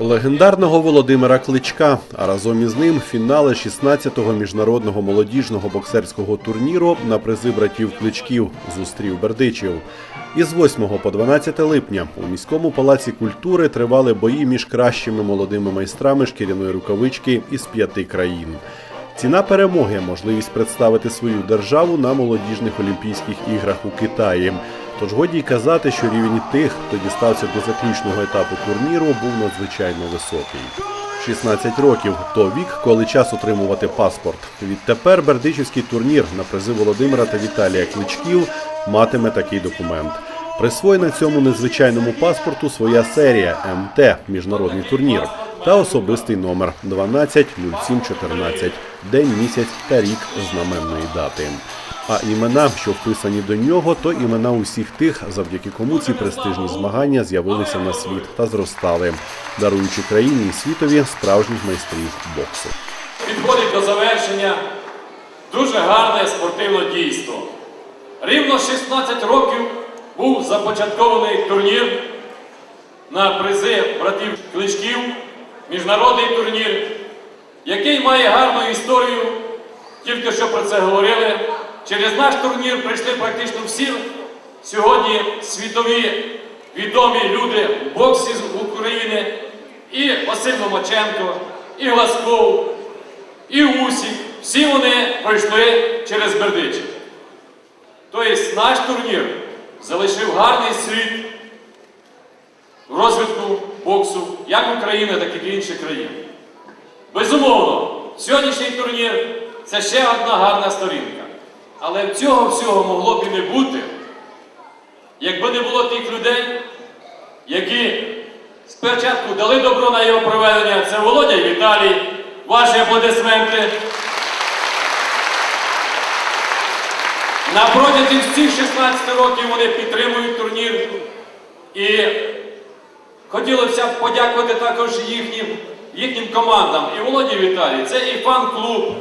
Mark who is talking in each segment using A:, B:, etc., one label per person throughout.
A: Легендарного Володимира Кличка, а разом із ним фінали 16-го міжнародного молодіжного боксерського турніру на призи братів Кличків зустрів Бердичів. Із 8 по 12 липня у міському палаці культури тривали бої між кращими молодими майстрами шкіряної рукавички із п'яти країн. Ціна перемоги можливість представити свою державу на молодіжних Олімпійських іграх у Китаї. Тож годі й казати, що рівень тих, хто дістався до заключного етапу турніру, був надзвичайно високий. 16 років то вік, коли час отримувати паспорт. Відтепер бердичівський турнір на призи Володимира та Віталія Кличків матиме такий документ. Присвоєна цьому незвичайному паспорту своя серія МТ міжнародний турнір та особистий номер 120714, день, місяць та рік знаменної дати. А імена, що вписані до нього, то імена усіх тих, завдяки кому ці престижні змагання з'явилися на світ та зростали, даруючи країні і світові справжніх майстрів боксу.
B: Підходить до завершення дуже гарне спортивне дійство. Рівно 16 років був започаткований турнір на призи братів Кличків, міжнародний турнір, який має гарну історію, тільки що про це говорили. Через наш турнір прийшли практично всі сьогодні світові відомі люди в боксі з України, і Василь Ломаченко, і Глазков, і Усік. Всі вони пройшли через Бердичів. Тобто наш турнір залишив гарний в розвитку боксу як України, так і інших країн. Безумовно, сьогоднішній турнір це ще одна гарна сторінка. Але цього всього могло б і не бути, якби не було тих людей, які спочатку дали добро на його проведення. Це Володя Віталій. Ваші аплодисменти. На протязі всіх 16 років вони підтримують турнір. І хотілося б подякувати також їхнім, їхнім командам. І Володі Віталій, це і фан-клуб,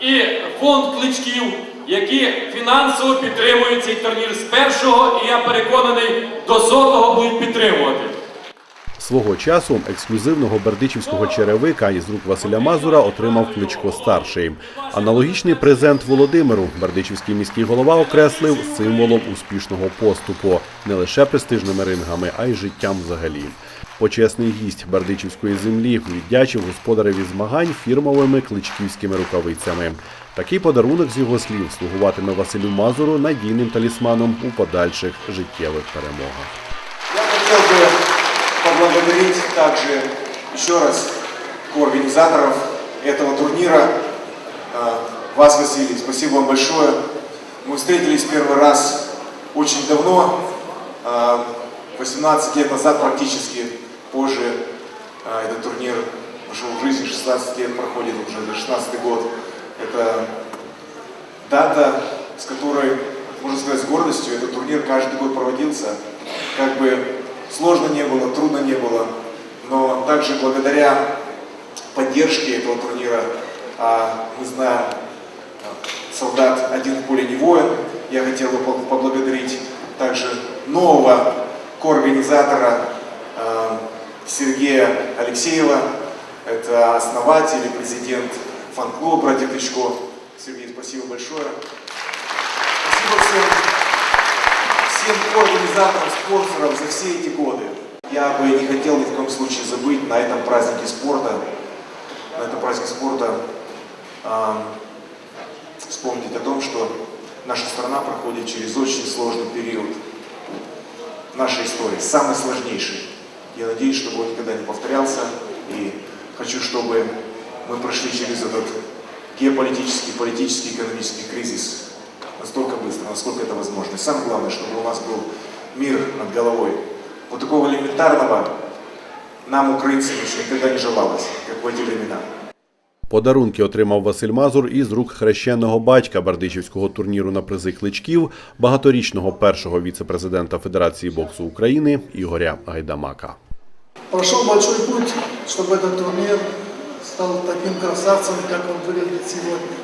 B: і фонд кличків, які фінансово підтримують цей турнір з першого, і я переконаний, до сотого будуть підтримувати.
A: Свого часу ексклюзивного бердичівського черевика із рук Василя Мазура отримав Кличко старший. Аналогічний презент Володимиру бердичівський міський голова окреслив символом успішного поступу не лише престижними рингами, а й життям взагалі. Почесний гість бердичівської землі віддячив господареві змагань фірмовими кличківськими рукавицями. Такий подарунок з його слів слугуватиме Василю Мазуру надійним талісманом у подальших життєвих перемогах.
C: Я хотел бы поблагодарить также еще раз коорганизаторов этого турнира. А, Вас, Василий, спасибо вам большое. Мы встретились первый раз очень давно, а, 18 лет назад практически. Позже а, этот турнир вошел в жизнь, 16 лет проходит, уже это 16 год. Это дата, с которой, можно сказать, с гордостью, этот турнир каждый год проводился. Как бы сложно не было, трудно не было, но также благодаря поддержке этого турнира, а мы знаем, солдат один в поле не воин, я хотел бы по- поблагодарить также нового коорганизатора а, Сергея Алексеева, это основатель и президент фан-клуба «Братья Кличко». Сергей, спасибо большое. Спасибо всем всем организаторам, спонсорам за все эти годы. Я бы не хотел ни в коем случае забыть на этом празднике спорта, на этом празднике спорта ам, вспомнить о том, что наша страна проходит через очень сложный период нашей истории, самый сложнейший. Я надеюсь, чтобы он никогда не повторялся, и хочу, чтобы мы прошли через этот геополитический, политический, экономический кризис настолько быстро, насколько это возможно. И самое главное, чтобы у нас был мир над головой. Вот такого элементарного нам, украинцам, еще никогда не желалось, как в эти времена.
A: Подарунки отримав Василь Мазур із рук хрещеного батька Бердичівського турніру на призи кличків, багаторічного першого віце-президента Федерації боксу України Ігоря Гайдамака.
D: Прошел большой путь, чтобы этот турнир стал таким красавцем, как он выглядит сегодня.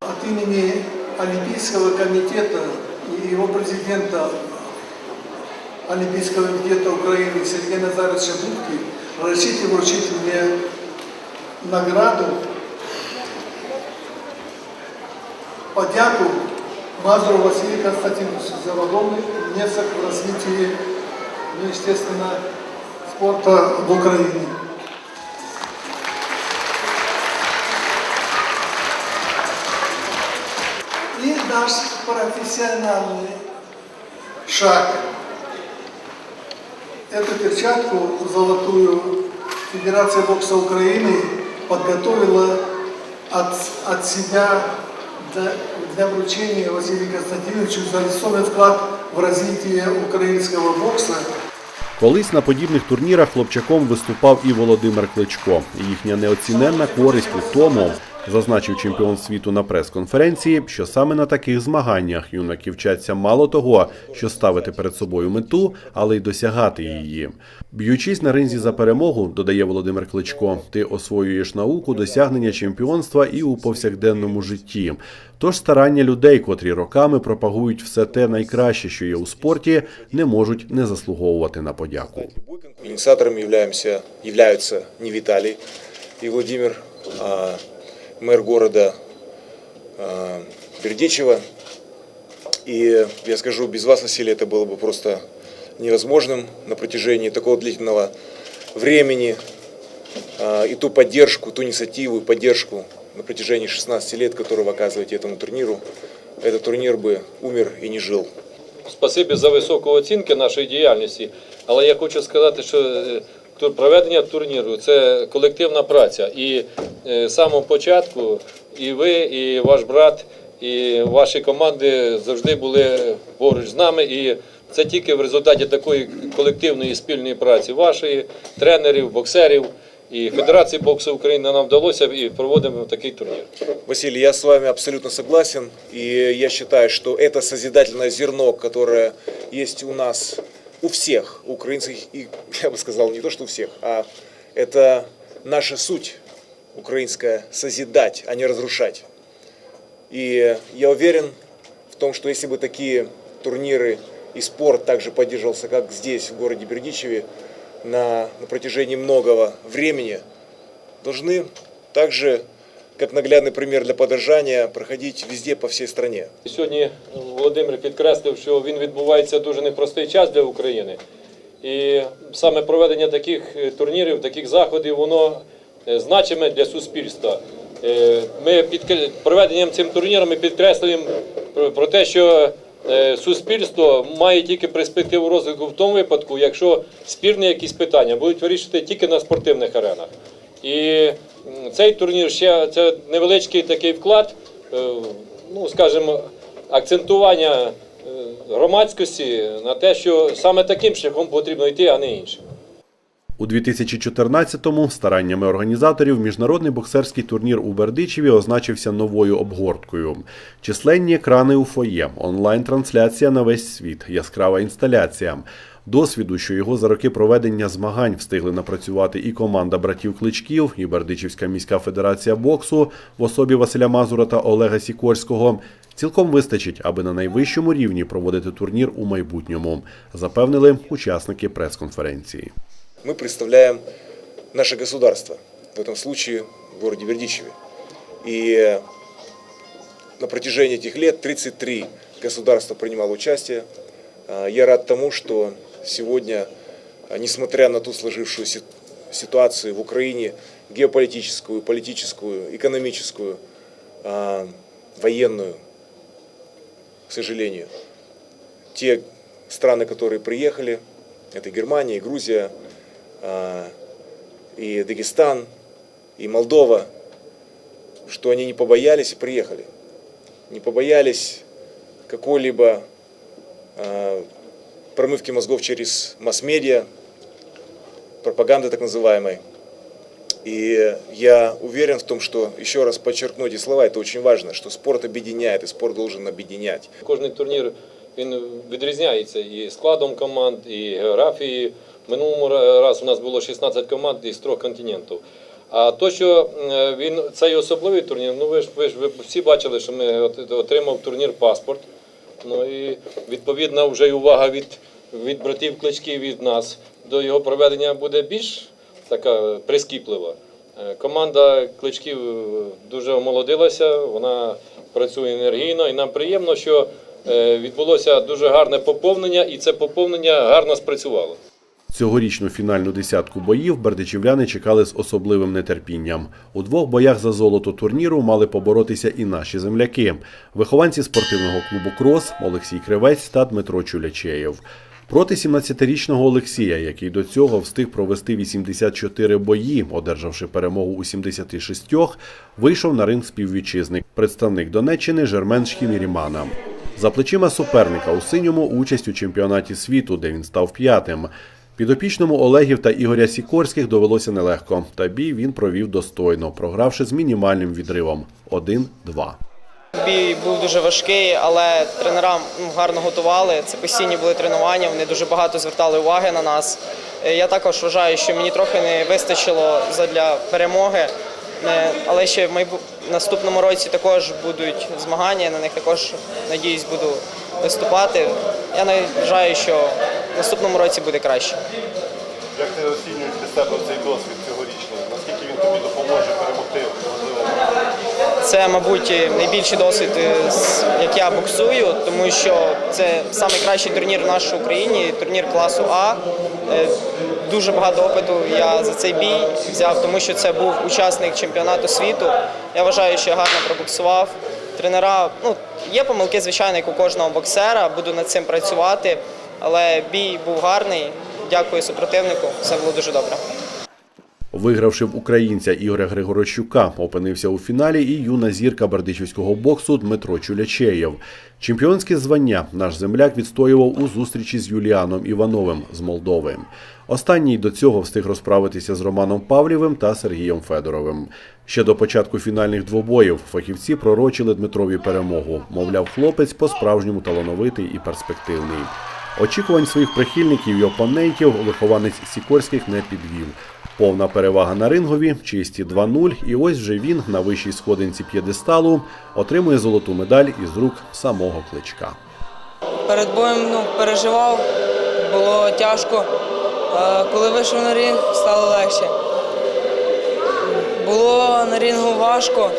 D: От имени Олимпийского комитета и его президента Олимпийского комитета Украины Сергея Назаровича Будки разрешите вручить мне награду подяку Мазуру Василию Константиновичу за огромный внесок в развитие, ну, естественно, спорта в Украине. наш профессиональный шаг. Эту перчатку золотую Федерация бокса Украины подготовила от, от себя для, для вручения Василию Константиновичу за весомый вклад в развитие украинского бокса.
A: Колись на подібних турнірах хлопчаком виступав і Володимир Кличко. Їхня неоціненна користь у тому, зазначив чемпіон світу на прес-конференції, що саме на таких змаганнях юнаки вчаться мало того, що ставити перед собою мету, але й досягати її. Б'ючись на ринзі за перемогу, додає Володимир Кличко, ти освоюєш науку досягнення чемпіонства і у повсякденному житті. Тож старання людей, котрі роками пропагують все те найкраще, що є у спорті, не можуть не заслуговувати на подяку.
C: Инициаторами являемся, являются не Виталий и Владимир, а мэр города а, Бердичева. И я скажу, без вас, Василий, это было бы просто невозможным на протяжении такого длительного времени. А, И ту поддержку, ту инициативу и поддержку на протяжении 16 лет, которую вы оказываете этому турниру, этот турнир бы умер и не жил.
B: Спасибі за високу оцінки нашої діяльності. Але я хочу сказати, що е, тур- проведення турніру це колективна праця. І е, з самого початку і ви, і ваш брат, і ваші команди завжди були поруч з нами. І це тільки в результаті такої колективної спільної праці вашої, тренерів, боксерів і Федерації боксу України нам вдалося і проводимо такий турнір.
C: Василий, я с вами абсолютно согласен, и я считаю, что это созидательное зерно, которое есть у нас, у всех украинских, и я бы сказал, не то что у всех, а это наша суть украинская созидать, а не разрушать. И я уверен в том, что если бы такие турниры и спорт также поддерживался, как здесь, в городе Бердичеве, на, на протяжении многого времени, должны также, как наглядный пример для подражания, проходить везде по всей стране.
B: Сьогодні Володимир підкреслив, що він відбувається дуже непростий час для України. І саме проведення таких е, турнірів, таких заходів, воно е, значиме для суспільства. Е, Ми під проведенням цим турніру ми підкреслюємо про- те, що е, суспільство має тільки перспективу розвитку в тому випадку, якщо спірні якісь питання будуть вирішувати тільки на спортивних аренах. І цей турнір ще це невеличкий такий вклад, е, ну скажімо, акцентування е, громадськості на те, що саме таким шляхом потрібно йти, а не іншим.
A: У 2014-му стараннями організаторів міжнародний боксерський турнір у Бердичеві означився новою обгорткою. Численні екрани у фоє, онлайн-трансляція на весь світ, яскрава інсталяція. Досвіду, що його за роки проведення змагань встигли напрацювати і команда братів Кличків, і Бердичівська міська федерація боксу в особі Василя Мазура та Олега Сікорського, цілком вистачить, аби на найвищому рівні проводити турнір у майбутньому, запевнили учасники прес-конференції.
C: Мы представляем наше государство, в этом случае в городе Бердичеве. И на протяжении этих лет 33 государства принимало участие. А, Я рад тому, что сегодня, а, несмотря на ту сложившуюся ситуацию в Украине, геополитическую, политическую, экономическую, а, военную, к сожалению, те страны, которые приехали, это Германия, Грузия, и Дагестан, и Молдова, что они не побоялись и приехали. Не побоялись какой-либо а, промывки мозгов через масс-медиа, пропаганды так называемой. И я уверен в том, что, еще раз подчеркну эти слова, это очень важно, что спорт объединяет, и спорт должен объединять.
B: Кожний турнір він відрізняється і складом команд, і географією. Минулому ра- раз у нас було 16 команд із трьох континентів. А то, що е, він цей особливий турнір, ну ви ж ви ж ви всі бачили, що ми отримав турнір паспорт. Ну і відповідна вже й увага від, від братів кличків від нас до його проведення буде більш така прискіплива. Е, Команда кличків е, дуже омолодилася, вона працює енергійно, і нам приємно, що відбулося дуже гарне поповнення, і це поповнення гарно спрацювало.
A: Цьогорічну фінальну десятку боїв бердичівляни чекали з особливим нетерпінням. У двох боях за золото турніру мали поборотися і наші земляки – вихованці спортивного клубу «Крос» Олексій Кривець та Дмитро Чулячеєв. Проти 17-річного Олексія, який до цього встиг провести 84 бої, одержавши перемогу у 76, вийшов на ринг співвітчизник, представник Донеччини Жермен Шхімірімана. За плечима суперника у синьому участь у чемпіонаті світу, де він став п'ятим. Підопічному Олегів та Ігоря Сікорських довелося нелегко, та бій він провів достойно, програвши з мінімальним відривом 1-2.
E: Бій був дуже важкий, але тренера ну, гарно готували. Це постійні були тренування, вони дуже багато звертали уваги на нас. Е, Я також вважаю, що мені трохи не вистачило для перемоги. Е, Але ще в наступному році також будуть змагання, на них також, надіюсь, буду виступати. Я вважаю, що в наступному році буде краще.
F: Як ти оцінюєш для себе цей досвід цьогорічний? Наскільки він тобі допоможе перемогти?
E: Це, мабуть, найбільший досвід, е, як я боксую, тому що це найкращий турнір в нашій Україні, турнір класу А. Е, Дуже багато опиту я за цей бій взяв, тому що це був учасник чемпіонату світу. Я вважаю, що я гарно пробоксував. Тренера, ну, є помилки, звичайно, як у кожного боксера, буду над цим працювати, але бій був гарний. Дякую супротивнику, все було дуже добре.
A: Вигравши в українця Ігоря Григорощука, опинився у фіналі і юна зірка бердичівського боксу Дмитро Чулячеєв. Чемпіонське звання наш земляк відстоював у зустрічі з Юліаном Івановим з Молдови. Останній до цього встиг розправитися з Романом Павлєвим та Сергієм Федоровим. Ще до початку фінальних двобоїв фахівці пророчили Дмитрові перемогу. Мовляв, хлопець по-справжньому талановитий і перспективний. Очікувань своїх прихильників і опонентів вихованець Сікорських не підвів. Повна перевага на рингові, чисті 2-0, і ось вже він на вищій сходинці п'єдесталу отримує золоту медаль із рук самого кличка.
G: Перед боєм ну, переживав, було тяжко. Коли вийшов на ринг, стало легше. Було на рінгу важко,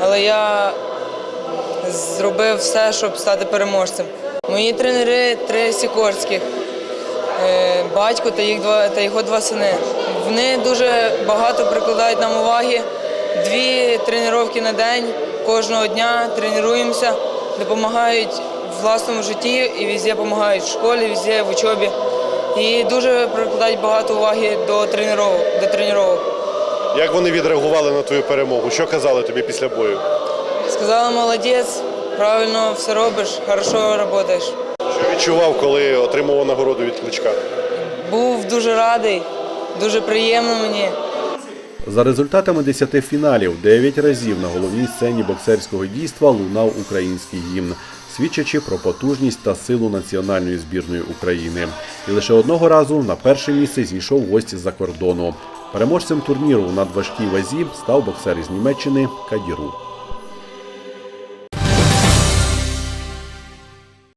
G: але я зробив все, щоб стати переможцем. Мої тренери три сікорських, е, батько та, їх два, та його два сини. Вони дуже багато прикладають нам уваги. Дві тренування на день, кожного дня тренуємося, допомагають в власному житті і везде допомагають в школі, везде в учобі. І дуже прикладають багато уваги до тренувань. До тренувань.
F: як вони відреагували на твою перемогу? Що казали тобі після бою?
G: Сказали, молодець, правильно все робиш, хорошо працюєш.
F: Що відчував, коли отримував нагороду від кличка?
G: Був дуже радий, дуже приємно мені.
A: За результатами 10 фіналів 9 разів на головній сцені боксерського дійства лунав український гімн, свідчачи про потужність та силу національної збірної України. І лише одного разу на перше місце зійшов гость з-за кордону. Переможцем турніру у надважкій вазі став боксер із Німеччини Кадіру.